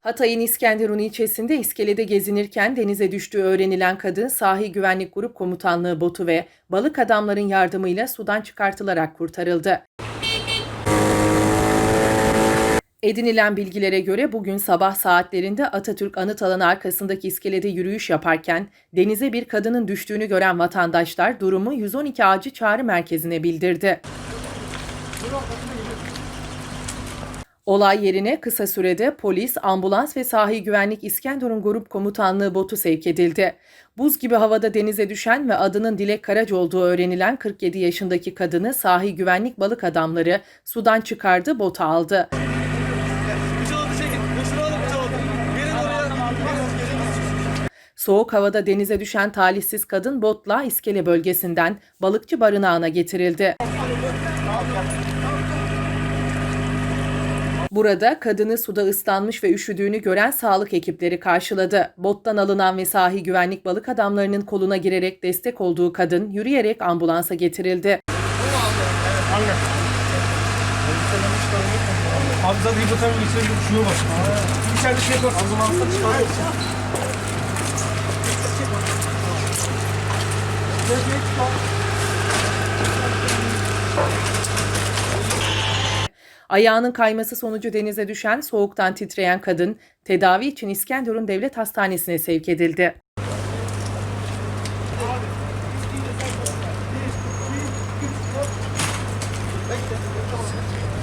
Hatay'ın İskenderun ilçesinde iskelede gezinirken denize düştüğü öğrenilen kadın Sahil Güvenlik Grup Komutanlığı botu ve balık adamların yardımıyla sudan çıkartılarak kurtarıldı. Edinilen bilgilere göre bugün sabah saatlerinde Atatürk Anıt Alanı arkasındaki iskelede yürüyüş yaparken denize bir kadının düştüğünü gören vatandaşlar durumu 112 acil çağrı merkezine bildirdi. Olay yerine kısa sürede polis, ambulans ve sahil güvenlik İskenderun Grup Komutanlığı botu sevk edildi. Buz gibi havada denize düşen ve adının Dilek Karaca olduğu öğrenilen 47 yaşındaki kadını sahil güvenlik balık adamları sudan çıkardı, bota aldı. Soğuk havada denize düşen talihsiz kadın botla iskele bölgesinden balıkçı barınağına getirildi. Burada kadını suda ıslanmış ve üşüdüğünü gören sağlık ekipleri karşıladı. Bottan alınan ve sahil güvenlik balık adamlarının koluna girerek destek olduğu kadın yürüyerek ambulansa getirildi. Ambulansa. Ayağının kayması sonucu denize düşen soğuktan titreyen kadın tedavi için İskenderun Devlet Hastanesi'ne sevk edildi. Bir, iki,